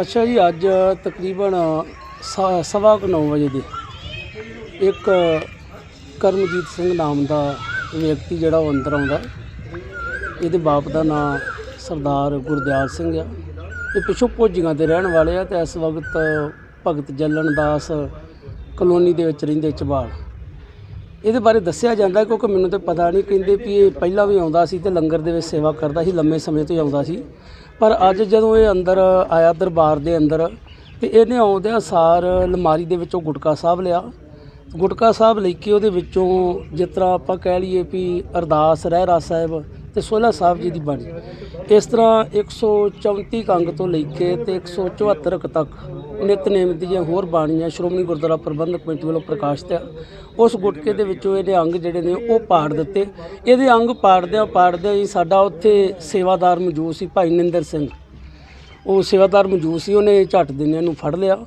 ਅੱਛਾ ਜੀ, ਅੱਜ ਤਕਰੀਬਨ ਸ- ਸਵਾ ਕੁ ਨੌ ਵਜੇ ਦੇ ਇੱਕ ਕਰਮਜੀਤ ਸਿੰਘ ਨਾਮ ਦਾ ਵਿਅਕਤੀ ਜਿਹੜਾ ਉਹ ਅੰਦਰ ਆਉਂਦਾ। ਇਹਦੇ ਬਾਪ ਦਾ ਨਾਮ ਸਰਦਾਰ ਗੁਰਦਿਆਲ ਸਿੰਘ ਆ। ਇਹ ਪਿੱਛੋਂ ਭੋਜੀਆਂ ਦੇ ਰਹਿਣ ਵਾਲੇ ਆ ਤੇ ਇਸ ਵਕਤ ਭਗਤ ਜੱਲਣ ਦਾਸ ਕਲੋਨੀ ਦੇ ਵਿੱਚ ਰਹਿੰਦੇ ਚਬਾਲ। ਇਹਦੇ ਬਾਰੇ ਦੱਸਿਆ ਜਾਂਦਾ ਕਿਉਂਕਿ ਮੈਨੂੰ ਤਾਂ ਪਤਾ ਨਹੀਂ ਕਹਿੰਦੇ ਵੀ ਇਹ ਪਹਿਲਾਂ ਵੀ ਆਉਂਦਾ ਸੀ ਤੇ ਲੰਗਰ ਦੇ ਵਿੱਚ ਸੇਵਾ ਕਰਦਾ ਸੀ, ਲੰਮੇ ਸਮੇਂ ਤੋਂ ਹੀ ਆਉਂਦਾ ਸੀ। ਪਰ ਅੱਜ ਜਦੋਂ ਇਹ ਅੰਦਰ ਆਇਆ ਦਰਬਾਰ ਦੇ ਅੰਦਰ, ਤੇ ਇਹਨੇ ਆਉਂਦਿਆਂ ਸਾਰ ਅਲਮਾਰੀ ਦੇ ਵਿੱਚੋਂ ਗੁਟਕਾ ਸਾਹਿਬ ਲਿਆ। ਗੁਟਕਾ ਸਾਹਿਬ ਲੈ ਕੇ ਉਹਦੇ ਵਿੱਚੋਂ ਜਿਸ ਤਰ੍ਹਾਂ ਆਪਾਂ ਕਹਿ ਲਈਏ ਵੀ ਅਰਦਾਸ ਰਹਿਰਾ ਸਾਹਿਬ ਤੇ ਸੋਲਾ ਸਾਹਿਬ ਜੀ ਦੀ ਬਾਣੀ। ਇਸ ਤਰ੍ਹਾਂ 134 ਅੰਗ ਤੋਂ ਲੈ ਕੇ ਤੇ 174 ਕੁ ਤੱਕ ਨਿਤਨੇਮ ਦੀਆਂ ਹੋਰ ਬਾਣੀਆਂ ਸ਼੍ਰੋਮਣੀ ਗੁਰਦੁਆਰਾ ਪ੍ਰਬੰਧਕ ਕਮੇਟੀ ਵੱਲੋਂ ਪ੍ਰਕਾਸ਼ਿਤ ਆ ਉਸ ਗੁਟਕੇ ਦੇ ਵਿੱਚੋਂ ਇਹਦੇ ਅੰਗ ਜਿਹੜੇ ਨੇ ਉਹ ਪਾੜ ਦਿੱਤੇ। ਇਹਦੇ ਅੰਗ ਪਾੜਦਿਆਂ ਪਾੜਦਿਆਂ ਹੀ ਸਾਡਾ ਉੱਥੇ ਸੇਵਾਦਾਰ ਮੌਜੂਦ ਸੀ ਭਾਈ ਨਿੰਦਰ ਸਿੰਘ। ਉਹ ਸੇਵਾਦਾਰ ਮੌਜੂਦ ਸੀ, ਉਹਨੇ ਝੱਟ ਦਿਨਿਆਂ ਨੂੰ ਫੜ ਲਿਆ।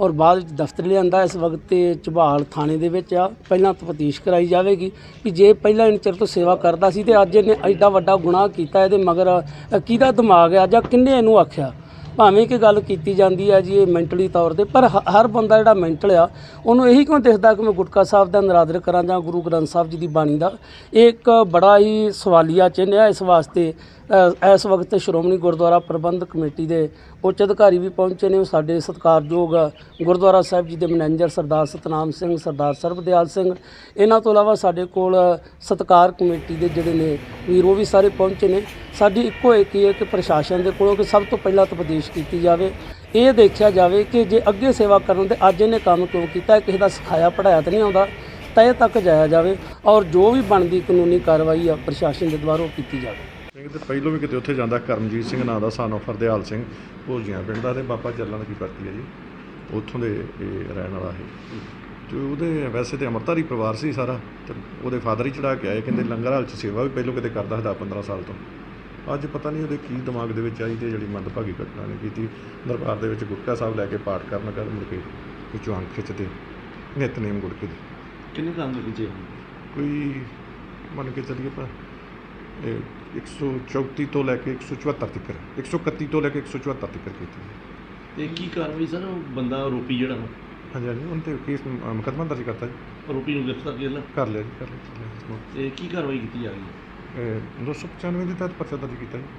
ਔਰ ਬਾਅਦ ਵਿੱਚ ਦਫ਼ਤਰ ਲਿਆਂਦਾ, ਇਸ ਵਕਤ ਤੇ ਝਬਾਲ ਥਾਣੇ ਦੇ ਵਿੱਚ ਆ। ਪਹਿਲਾਂ ਤਫਤੀਸ਼ ਕਰਾਈ ਜਾਵੇਗੀ ਕਿ ਜੇ ਪਹਿਲਾਂ ਇੰਨੇ ਚਿਰ ਤੋਂ ਸੇਵਾ ਕਰਦਾ ਸੀ ਤੇ ਅੱਜ ਇਹਨੇ ਐਡਾ ਵੱਡਾ ਗੁਨਾਹ ਕੀਤਾ ਇਹਦੇ ਮਗਰ ਕਿਹਦਾ ਦਿਮਾਗ ਆ ਜਾਂ ਕਿੰਨੇ ਇਹਨੂੰ ਆਖਿਆ? ਭਾਵੇਂ ਕਿ ਗੱਲ ਕੀਤੀ ਜਾਂਦੀ ਹੈ ਜੀ ਇਹ ਮੈਂਟਲੀ ਤੌਰ ਤੇ ਪਰ ਹ- ਹਰ ਬੰਦਾ ਜਿਹੜਾ ਮੈਂਟਲ ਆ ਉਹਨੂੰ ਇਹੀ ਕਿਉਂ ਦਿਖਦਾ ਕਿ ਮੈਂ ਗੁਟਕਾ ਸਾਹਿਬ ਦਾ ਨਰਾਦਰ ਕਰਾਂ ਜਾਂ ਗੁਰੂ ਗ੍ਰੰਥ ਸਾਹਿਬ ਜੀ ਦੀ ਬਾਣੀ ਦਾ? ਇਹ ਇੱਕ ਬੜਾ ਹੀ ਸਵਾਲੀਆ ਚਿੰਨ੍ਹ ਹੈ ਇਸ ਵਾਸਤੇ ਅ, ਇਸ ਵਕਤ ਸ਼੍ਰੋਮਣੀ ਗੁਰਦੁਆਰਾ ਪ੍ਰਬੰਧਕ ਕਮੇਟੀ ਦੇ ਉੱਚ ਅਧਿਕਾਰੀ ਵੀ ਪਹੁੰਚੇ ਨੇ ਉਹ ਸਾਡੇ ਸਤਿਕਾਰਯੋਗ ਗੁਰਦੁਆਰਾ ਸਾਹਿਬ ਜੀ ਦੇ ਮੈਨੇਜਰ ਸਰਦਾਰ ਸਤਨਾਮ ਸਿੰਘ ਸਰਦਾਰ ਸਰਬਦਿਆਲ ਸਿੰਘ ਇਹਨਾਂ ਤੋਂ ਇਲਾਵਾ ਸਾਡੇ ਕੋਲ ਸਤਕਾਰ ਕਮੇਟੀ ਦੇ ਜਿਹੜੇ ਨੇ ਵੀਰ ਉਹ ਵੀ ਸਾਰੇ ਪਹੁੰਚੇ ਨੇ। ਸਾਡੀ ਇੱਕੋ ਇੱਕ ਹੀ ਹੈ ਕਿ ਪ੍ਰਸ਼ਾਸਨ ਦੇ ਕੋਲੋਂ ਕਿ ਸਭ ਤੋਂ ਪਹਿਲਾਂ ਤਪਦੀਸ਼ ਕੀਤੀ ਜਾਵੇ। ਇਹ ਦੇਖਿਆ ਜਾਵੇ ਕਿ ਜੇ ਅੱਗੇ ਸੇਵਾ ਕਰਨ ਦੇ ਅੱਜ ਇਹਨੇ ਕੰਮ ਕਿਉਂ ਕੀਤਾ ਕਿਸੇ ਦਾ ਸਿਖਾਇਆ ਪੜਾਇਆ ਤਾਂ ਨਹੀਂ ਆਉਂਦਾ, ਤੈ ਤੱਕ ਜਾਇਆ ਜਾਵੇ ਔਰ ਜੋ ਵੀ ਬਣਦੀ ਕਾਨੂੰਨੀ ਕਾਰਵਾਈ ਆ ਪ੍ਰਸ਼ਾਸਨ ਦੇ ਦੁਆਰਾ ਉਹ ਕੀਤੀ ਜਾਵੇ। ਸਿੰਘ ਤੇ ਪਹਿਲੋਂ ਵੀ ਕਿਤੇ ਉੱਥੇ ਜਾਂਦਾ ਕਰਮਜੀਤ ਸਿੰਘ ਨਾਂ ਦਾ ਸਾਨੂੰ ਫਰਦਿਆਲ ਸਿੰਘ, ਭੋਜੀਆਂ ਪਿੰਡ ਦਾ ਤੇ ਬਾਬਾ ਚੱਲਣ ਦੀ ਪਰਤੀ ਹੈ ਜੀ। ਉੱਥੋਂ ਦੇ ਇਹ ਰਹਿਣ ਵਾਲਾ ਹੈ ਤੇ ਉਹਦੇ ਵੈਸੇ ਤੇ ਅਮਰਤਾਰੀ ਪਰਿਵਾਰ ਸੀ ਸਾਰਾ, ਤੇ ਉਹਦੇ ਫਾਦਰ ਹੀ ਚੜਾ ਕੇ ਆਏ, ਕਹਿੰਦੇ ਲੰਗਰ ਹਾਲ ਚ ਸੇਵਾ ਵੀ ਪਹਿਲੋਂ ਕਿਤੇ ਕਰਦਾ ਸੀ 15 ਸਾਲ ਤੋਂ। ਅੱਜ ਪਤਾ ਨਹੀਂ ਉਹਦੇ ਕੀ ਦਿਮਾਗ ਦੇ ਵਿੱਚ ਆਈ ਤੇ ਜਿਹੜੀ ਮੰਦਭਾਗੀ ਘਟਨਾ ਨੇ ਕੀਤੀ। ਦਰਬਾਰ ਦੇ ਵਿੱਚ ਗੁਟਕਾ ਸਾਹਿਬ ਲੈ ਕੇ ਪਾਠ ਕਰਨ ਕਰ ਮੁੜ ਕੇ ਵਿੱਚੋਂ ਅੰਖ ਖਿੱਚਦੇ ਨਿਤਨੇਮ ਗੁਟਕੇ ਦੇ। ਕਿੰਨੇ ਕੰਮ ਦੇ ਵਿੱਚ ਕੋਈ ਮੰਨ ਕੇ ਚੱਲੀਏ ਪਰ ਇਹ 134 ਤੋਂ ਲੈ ਕੇ 174 ਤੱਕ 131 ਤੋਂ ਲੈ ਕੇ 174 ਤੱਕ ਕੀਤੀ ਤੇ ਕੀ ਕਾਰਵਾਈ ਸਰ ਉਹ ਬੰਦਾ ਆਰੋਪੀ ਜਿਹੜਾ ਵਾ, ਹਾਂਜੀ ਹਾਂਜੀ ਉਹਨਾਂ ਤੇ ਕੇਸ ਮੁਕੱਦਮਾ ਦਰਜ ਕਰਤਾ ਜੀ। ਆਰੋਪੀ ਨੂੰ ਗ੍ਰਿਫਤਾਰ ਕਰ ਲਿਆ। ਕਰ ਲਿਆ ਜੀ ਕਰ ਲਿਆ, ਤੇ ਕੀ ਕਾਰਵਾਈ ਕੀਤੀ ਜਾ ਰਹੀ ਹੈ? 295 ਦੇ ਤਹਿਤ ਪਰਚਾ ਦਰਜ ਕੀਤਾ ਜੀ।